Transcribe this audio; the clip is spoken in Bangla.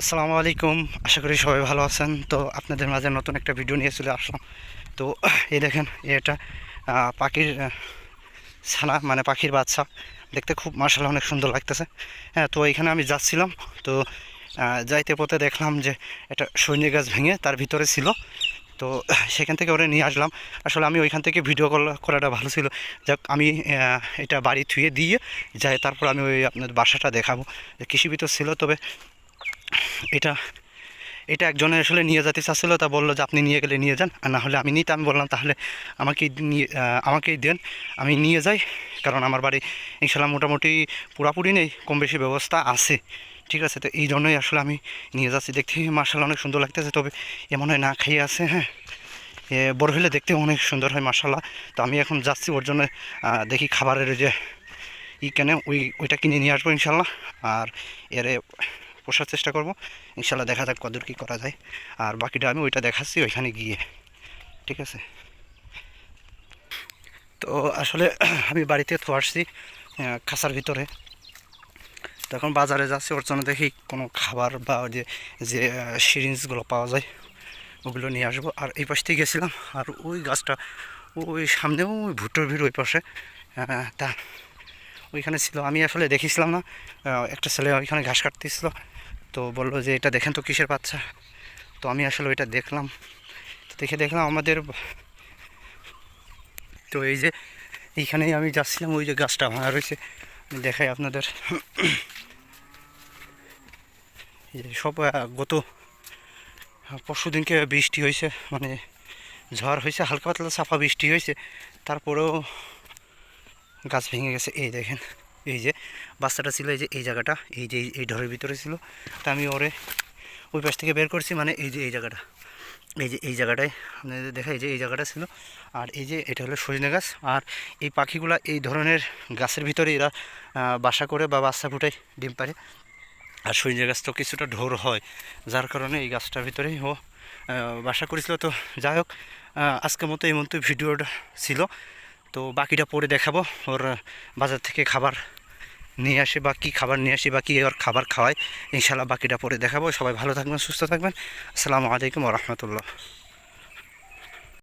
আসসালামু আলাইকুম। আশা করি সবাই ভালো আছেন। তো আপনাদের মাঝে নতুন একটা ভিডিও নিয়ে চলে আসলাম। তো এই দেখেন, এটা পাখির ছানা মানে পাখির বাচ্চা। দেখতে খুব মার্শাল অনেক সুন্দর লাগতেছে। হ্যাঁ তো এখানে আমি যাচ্ছিলাম। তো যাইতে পথে দেখলাম যে এটা সৈন্য গাছ ভেঙে তার ভিতরে ছিল। তো সেখান থেকে ওরা নিয়ে আসলাম। আসলে আমি ওইখান থেকে ভিডিও কল, করাটা ভালো ছিল। যাক, আমি এটা বাড়ি থুয়ে দিয়ে যাই, তারপর আমি ওই আপনার বাসাটা দেখাবো। যে কৃষি ভিতর ছিল, তবে এটা এটা একজনের আসলে নিয়ে যেতে চাচ্ছিলো, তা বলল যে আপনি নিয়ে গেলে নিয়ে যান, আর না হলে আমি নিতে আমি বললাম, তাহলে আমাকে নিয়ে আমাকেই দেন, আমি নিয়ে যাই, কারণ আমার বাড়ি ইনশাল্লাহ মোটামুটি পুরাপুরি নেই, কম বেশি ব্যবস্থা আছে, ঠিক আছে? তো এই জন্যই আসলে আমি নিয়ে যাচ্ছি। দেখতে মার্শাল অনেক সুন্দর লাগতেছে, তবে এমন হয় না খেয়ে আছে হ্যাঁ? এ, বড় হলে দেখতে অনেক সুন্দর হয় মার্শাল্লাহ তো আমি এখন যাচ্ছি ওর জন্য দেখি খাবারের যে ই কেনে, ওই, ওইটা কিনে নিয়ে আসব ইনশাল্লাহ আর এরে পোষার চেষ্টা করব। ইনশাল্লাহ দেখা যাক কদর কী করা যায়। আর বাকিটা আমি ওইটা দেখাচ্ছি ওইখানে গিয়ে। ঠিক আছে? তো আসলে আমি বাড়িতে তো আসছি খাঁচার ভিতরে। তখন বাজারে যাচ্ছি, ওর জন্য দেখি কোনো খাবার বা যে যে সিরিঞ্জগুলো পাওয়া যায়, ওগুলো নিয়ে আসব। আর এই পাশ থেকে গেছিলাম, আর ওই গাছটা ওই সামনেও ওই ভুট্টোর ভিড় ওই পাশে। তা ওইখানে ছিল। আমি আসলে দেখেছিলাম না। একটা ছেলে ওইখানে ঘাস কাটতেছিল। তো বলল যে, এটা দেখেন তো কিসের বাচ্চা? তো আমি আসলে ওইটা দেখলাম। তো দেখে দেখলাম আমাদের তো এই যে, এইখানেই আমি যাচ্ছিলাম, ওই যে গাছটা ভাঙা রয়েছে। আমি দেখাই আপনাদের। সব গত পরশু দিনকে বৃষ্টি হয়েছে মানে ঝড় হয়েছে, হালকা পাতলা চাপা বৃষ্টি হয়েছে। তারপরেও গাছ ভেঙে গেছে। এই দেখেন, এই যে বাচ্চাটা ছিল, এই যে এই জায়গাটা, এই যে এই- ঢরের ভিতরে ছিল। তা আমি ওরে ওই পাশ থেকে বের করছি মানে এই যে এই জায়গাটা। এই যে এই জায়গাটায় আপনাদের দেখা এই যে এই জায়গাটা ছিল। আর এই যে এটা হলো সজনে গাছ। আর এই পাখিগুলা এই ধরনের গাছের ভিতরে এরা বাসা করে বা বাচ্চা ফুটায়, ডিম পারে আর সজনে গাছ তো কিছুটা ঢোর হয়, যার কারণে এই গাছটার ভিতরেই ও বাসা করেছিল। তো যাই হোক আজকের মতো এই মতো ভিডিওটা ছিল। তো বাকিটা পরে দেখাবো ওর বাজার থেকে খাবার নিয়ে আসে বা কী খাবার নিয়ে আসে বা কী ওর খাবার খাওয়ায়। ইনশাল্লাহ বাকিটা পরে দেখাবো। সবাই ভালো থাকবেন, সুস্থ থাকবেন। আসসালামু আলাইকুম রহমতুল্লাহ।